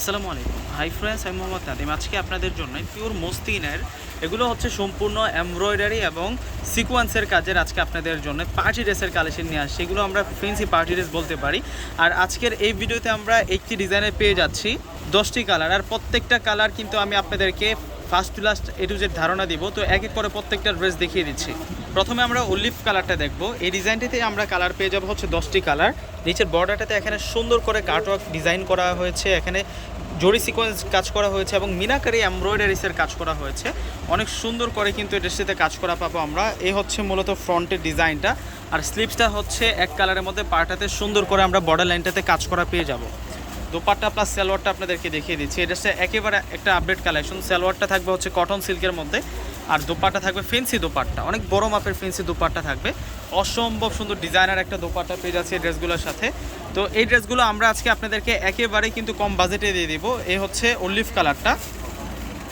আসসালামু আলাইকুম। Hi friends আমি মোহাম্মদ নাদিম আজকে আপনাদের জন্য পিওর মস্তিনের, এগুলো হচ্ছে সম্পূর্ণ এমব্রয়ডারি এবং সিকোয়েন্সের কাজের আজকে আপনাদের জন্য পার্টি ড্রেসের কালেকশন নিয়ে আসছি। এগুলো আমরা ফেন্সি পার্টি ড্রেস বলতে পারি। আর আজকের এই ভিডিওতে আমরা একটি ডিজাইনের পেয়ে যাচ্ছি দশটি কালার আর প্রত্যেকটা কালার কিন্তু আমি আপনাদেরকে first to last A to Z ধারণা দিব। তো এক এক করে প্রত্যেকটা ড্রেস দেখিয়ে দিচ্ছি। প্রথমে আমরা অলিভ কালারটা দেখব। এই ডিজাইনটিতে আমরা কালার পেয়ে যাব হচ্ছে দশটি কালার নিচের বর্ডারটাতে এখানে সুন্দর করে কাটওয়ার্ক ডিজাইন করা হয়েছে। এখানে জরি সিকোয়েন্স কাজ করা হয়েছে এবং মিনাকারি এমব্রয়ডারিসের কাজ করা হয়েছে। অনেক সুন্দর করে কিন্তু এই ড্রেসটিতে কাজ করা পাবো আমরা। এ হচ্ছে মূলত ফ্রন্টের ডিজাইনটা আর স্লিপসটা হচ্ছে এক কালারের মধ্যে পাটাতে সুন্দর করে আমরা বর্ডার লাইনটাতে কাজ করা পেয়ে যাব। দোপাট্টা প্লাস সালোয়ারটা আপনাদেরকে দেখিয়ে দিচ্ছি। ড্রেসটা একেবারে একটা আপডেট কালেকশন সালোয়ারটা থাকবে হচ্ছে কটন সিল্কের মধ্যে। আর দোপাট্টা থাকবে ফেন্সি দোপাট্টা। অনেক বড় মাপের ফেন্সি দোপাট্টা থাকবে। অসম্ভব সুন্দর ডিজাইনার একটা দোপাট্টা পেয়ে যাচ্ছে এই ড্রেসগুলোর সাথে। তো এই ড্রেসগুলো আমরা আজকে আপনাদেরকে একেবারে কিন্তু কম বাজেটে দিয়ে দিব। এই হচ্ছে অলিভ কালারটা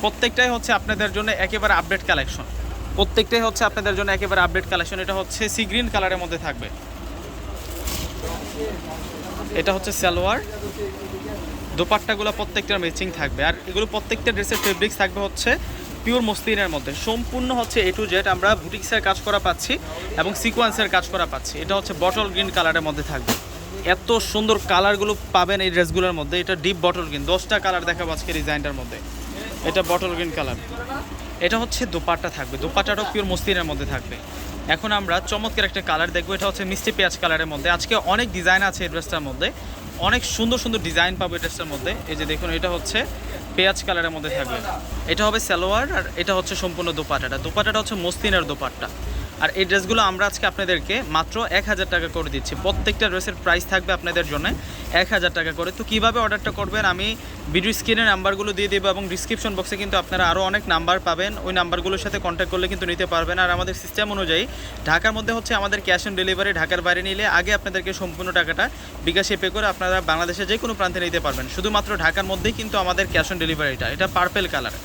প্রত্যেকটাই হচ্ছে আপনাদের জন্য একেবারে আপডেট কালেকশন প্রত্যেকটাই হচ্ছে আপনাদের জন্য একেবারে আপডেট কালেকশন এটা হচ্ছে সি গ্রিন কালারের মধ্যে থাকবে। এটা হচ্ছে সালোয়ার। দোপাট্টাগুলো প্রত্যেকটার ম্যাচিং থাকবে। আর এগুলো প্রত্যেকটা ড্রেসের ফেব্রিক্স থাকবে হচ্ছে পিওর মসলিনের মধ্যে। সম্পূর্ণ হচ্ছে এ টু জেড আমরা বুটিক্সের কাজ করা পাচ্ছি এবং সিকোয়েন্সের কাজ করা পাচ্ছি। এটা হচ্ছে বটল গ্রিন কালারের মধ্যে থাকবে। এত সুন্দর কালারগুলো পাবেন এই ড্রেসগুলোর মধ্যে। এটা ডিপ বটল গ্রিন দশটা কালার দেখাবো আজকে ডিজাইনটার মধ্যে। এটা বটল গ্রিন কালার এটা হচ্ছে দোপাট্টা থাকবে। দোপাট্টাটাও পিওর মসলিনের মধ্যে থাকবে। এখন আমরা চমৎকার একটা কালার দেখব। এটা হচ্ছে মিষ্টি পেঁয়াজ কালারের মধ্যে। আজকে অনেক ডিজাইন আছে এই ড্রেসটার মধ্যে। অনেক সুন্দর সুন্দর ডিজাইন পাবো এই ড্রেসটার মধ্যে। এই যে দেখুন, এটা হচ্ছে পেঁয়াজ কালারের মধ্যে থাকবে। এটা হবে সালোয়ার আর এটা হচ্ছে সম্পূর্ণ দোপাটাটা দোপাটাটা হচ্ছে মসলিনের দোপাট্টা। আর এই ড্রেসগুলো আমরা আজকে আপনাদেরকে মাত্র এক হাজার টাকা করে দিচ্ছি। প্রত্যেকটা ড্রেসের প্রাইস থাকবে আপনাদের জন্য এক হাজার টাকা করে। তো কীভাবে অর্ডারটা করবেন আমি ভিডিও স্ক্রিনের নাম্বারগুলো দিয়ে দেবো এবং ডিসক্রিপশন বক্সে কিন্তু আপনারা আরও অনেক নাম্বার পাবেন। ওই নাম্বারগুলোর সাথে কন্ট্যাক্ট করলে কিন্তু নিতে পারবেন। আর আমাদের সিস্টেম অনুযায়ী ঢাকার মধ্যে হচ্ছে আমাদের ক্যাশ অন ডেলিভারি ঢাকার বাইরে নিলে আগে আপনাদেরকে সম্পূর্ণ টাকাটা বিকাশে পে করে আপনারা বাংলাদেশে যে কোনো প্রান্তে নিতে পারবেন। শুধুমাত্র ঢাকার মধ্যেই কিন্তু আমাদের ক্যাশ অন ডেলিভারিটা এটা পার্পেল কালার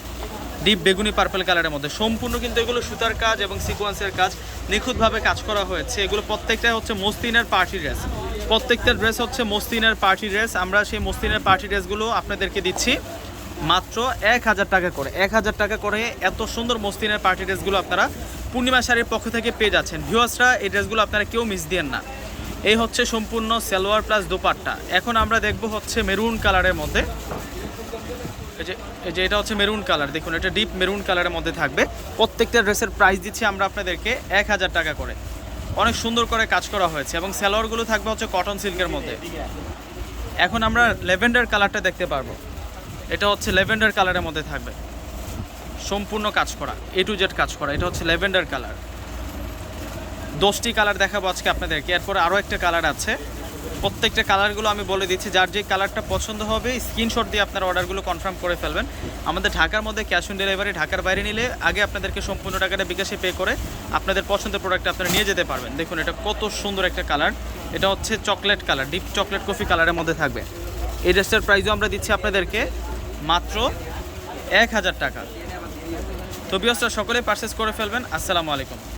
ডিপ বেগুনি পার্পেল কালারের মধ্যে। সম্পূর্ণ কিন্তু এগুলো সুতার কাজ এবং সিকোয়েন্সের কাজ নিখুঁতভাবে কাজ করা হয়েছে। এগুলো প্রত্যেকটাই হচ্ছে মস্তিনের পার্টি ড্রেস প্রত্যেকটা ড্রেস হচ্ছে মস্তিনের পার্টি ড্রেস আমরা সেই মস্তিনের পার্টি ড্রেসগুলো আপনাদেরকে দিচ্ছি মাত্র এক হাজার টাকা করে। এক হাজার টাকা করে এত সুন্দর মস্তিনের পার্টি ড্রেসগুলো আপনারা পূর্ণিমা শাড়ির পক্ষ থেকে পেয়ে যাচ্ছেন। ভিউয়ার্সরা এই ড্রেসগুলো আপনারা কেউ মিস দিয়েন না। এই হচ্ছে সম্পূর্ণ সালোয়ার প্লাস দোপাট্টা। এখন আমরা দেখব হচ্ছে মেরুন কালারের মধ্যে এই যে এই যে এটা হচ্ছে মেরুন কালার দেখুন, এটা ডিপ মেরুন কালারের মধ্যে থাকবে। প্রত্যেকটা ড্রেসের প্রাইস দিচ্ছি আমরা আপনাদেরকে এক হাজার টাকা করে। অনেক সুন্দর করে কাজ করা হয়েছে এবং স্যালোয়ারগুলো থাকবে হচ্ছে কটন সিল্কের মধ্যে। এখন আমরা লেভেন্ডার কালারটা দেখতে পারব। এটা হচ্ছে লেভেন্ডার কালারের মধ্যে থাকবে। সম্পূর্ণ কাজ করা এ টু জেড কাজ করা, এটা হচ্ছে লেভেন্ডার কালার দশটি কালার দেখাবো আজকে আপনাদেরকে, এরপর আরও একটা কালার আছে। প্রত্যেকটা কালারগুলো আমি বলে দিচ্ছি। যার যে কালারটা পছন্দ হবে, স্ক্রিনশট দিয়ে আপনার অর্ডারগুলো কনফার্ম করে ফেলবেন। আমাদের ঢাকার মধ্যে ক্যাশ অন ডেলিভারি ঢাকার বাইরে নিলে আগে আপনাদেরকে সম্পূর্ণ টাকাটা বিকাশে পে করে আপনাদের পছন্দের প্রোডাক্ট আপনারা নিয়ে যেতে পারবেন। দেখুন, এটা কত সুন্দর একটা কালার এটা হচ্ছে chocolate colour deep chocolate coffee কালারের মধ্যে থাকবে। এই ড্রেসটার প্রাইসও আমরা দিচ্ছি আপনাদেরকে মাত্র এক হাজার টাকা। তো বিয়সটা সকলেই পারচেস করে ফেলবেন। আসসালামু আলাইকুম।